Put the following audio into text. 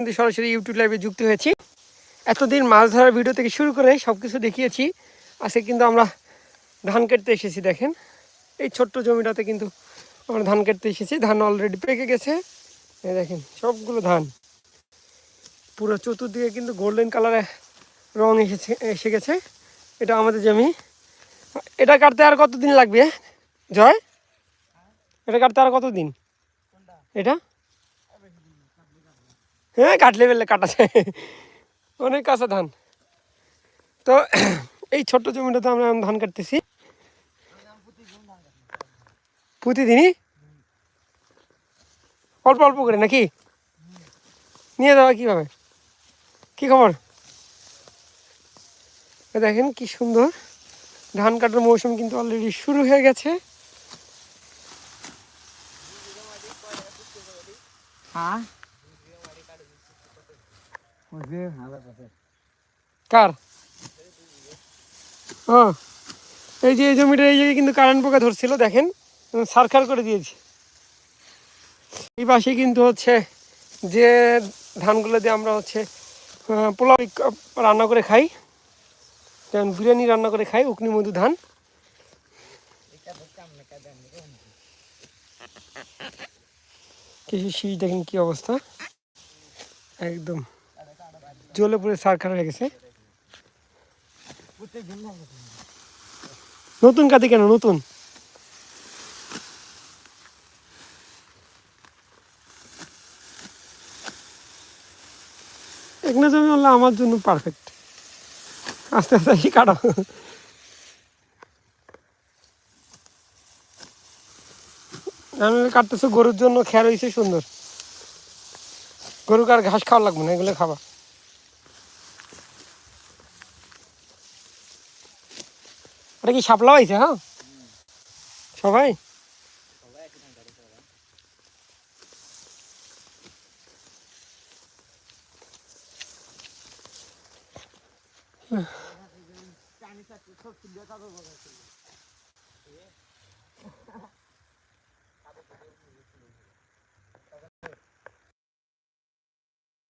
কিন্তু সরাসরি ইউটিউব লাইভে যুক্ত হয়েছি। এতদিন মাছ ধরার ভিডিও থেকে শুরু করে সব কিছু দেখিয়েছি। আজকে কিন্তু আমরা ধান কাটতে এসেছি, দেখেন। এই ছোট্ট জমিটাতে কিন্তু আমরা ধান কাটতে এসেছি। ধান অলরেডি পেকে গেছে। দেখেন, সবগুলো ধান। পুরো চতুর্দিকে কিন্তু গোল্ডেন কালারে রং এসেছে, এসে গেছে। এটা আমাদের জমি। এটা কাটতে আর কতদিন লাগবে? জয়? এটা কাটতে আর কতদিন? এটা? হ্যাঁ কাটলে বেলে কাটা যায় অনেক কাঁচা ধান। তো এই ছোট্ট জমিটাতে আমরা ধান কাটতেছি। প্রতিদিনই? অল্প অল্প করে নাকি? নিয়ে যাওয়া কীভাবে? কি খবর? দেখেন কি সুন্দর। ধান কাটার মৌসুম কিন্তু অলরেডি শুরু হয়ে গেছে। হ্যাঁ। কার? ও, এই যে এই জমিটা, এই জায়গায় কিন্তু কারেন্ট পোকা ধরছিল, দেখেন। সার্কার করে দিয়েছি। এই পাশে কিন্তু হচ্ছে যে ধানগুলো দিয়ে আমরা হচ্ছে পোলাও রান্না করে খাই। যেমন বিরিয়ানি রান্না করে খাই, উকনি মধু ধান। কিছু শীষ দেখেন কি অবস্থা। একদম। জ্বলে পুরে সার্কার হয়ে গেছে নতুন কাতে কেন? নতুন? জমি হলে আমার জন্য পারফেক্ট আস্তে আস্তে আসি কাটো আমি কাটতেছো গরুর জন্য খেয়ার হয়েছে সুন্দর। গরুকে আর ঘাস খাওয়া লাগবে না, এগুলো খাবা। ওটা কি সাপলা হয়েছে হ্যাঁ? সবাই?